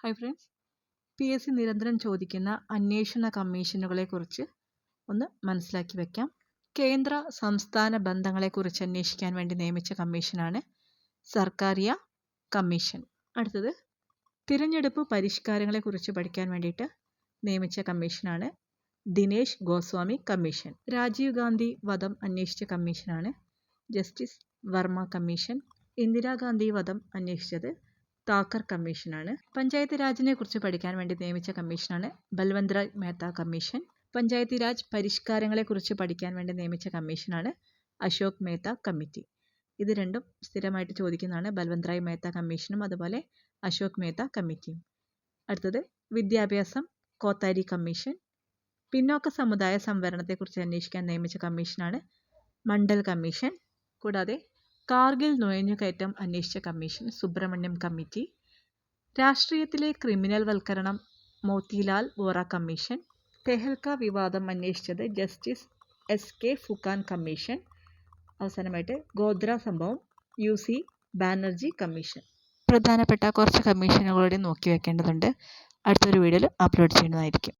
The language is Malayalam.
Hi friends P S C നിരന്തരം ചോദിക്കുന്ന അന്വേഷണ കമ്മീഷനുകളെക്കുറിച്ച് ഒന്ന് മനസ്സിലാക്കി വയ്ക്കാം കേന്ദ്ര സംസ്ഥാന ബന്ധങ്ങളെക്കുറിച്ച് അന്വേഷിക്കാൻ വേണ്ടി നിയമിച്ച കമ്മീഷനാണ് സർക്കാരിയ കമ്മീഷൻ. അടുത്തത് തിരഞ്ഞെടുപ്പ് പരിഷ്കാരങ്ങളെക്കുറിച്ച് പഠിക്കാൻ വേണ്ടിയിട്ട് നിയമിച്ച കമ്മീഷനാണ് ദിനേശ് ഗോസ്വാമി കമ്മീഷൻ. രാജീവ് ഗാന്ധി വധം അന്വേഷിച്ച കമ്മീഷനാണ് ജസ്റ്റിസ് വർമ്മ കമ്മീഷൻ. ഇന്ദിരാഗാന്ധി വധം അന്വേഷിച്ചത് താക്കർ കമ്മീഷനാണ് പഞ്ചായത്ത് രാജിനെ കുറിച്ച് പഠിക്കാൻ വേണ്ടി നിയമിച്ച കമ്മീഷനാണ് ബൽവന്ത് റായ് മേത്ത കമ്മീഷൻ പഞ്ചായത്തി രാജ് പരിഷ്കാരങ്ങളെക്കുറിച്ച് പഠിക്കാൻ വേണ്ടി നിയമിച്ച കമ്മീഷനാണ് അശോക് മേത്ത കമ്മിറ്റി ഇത് രണ്ടും സ്ഥിരമായിട്ട് ചോദിക്കുന്നതാണ് ബൽവന്ത് റായ് മേത്ത കമ്മീഷനും അതുപോലെ അശോക് മേത്ത കമ്മിറ്റിയും അടുത്തത് വിദ്യാഭ്യാസം കോത്താരി കമ്മീഷൻ പിന്നോക്ക സമുദായ സംവരണത്തെക്കുറിച്ച് അന്വേഷിക്കാൻ നിയമിച്ച കമ്മീഷനാണ് മണ്ഡൽ കമ്മീഷൻ കൂടാതെ കാർഗിൽ നുഴഞ്ഞുകയറ്റം അന്വേഷിച്ച കമ്മീഷൻ സുബ്രഹ്മണ്യം കമ്മിറ്റി. രാഷ്ട്രീയത്തിലെ ക്രിമിനൽ വൽക്കരണം മോത്തിലാൽ വോറ കമ്മീഷൻ. തെഹൽക്ക വിവാദം അന്വേഷിച്ചത് justice S K Phukan commission. അവസാനമായിട്ട് ഗോദ്ര സംഭവം യു സി ബാനർജി കമ്മീഷൻ. പ്രധാനപ്പെട്ട കുറച്ച് കമ്മീഷനുകളുടെ നോക്കി വെക്കേണ്ടതുണ്ട് അടുത്തൊരു വീഡിയോയിൽ അപ്ലോഡ് ചെയ്യുന്നതായിരിക്കും.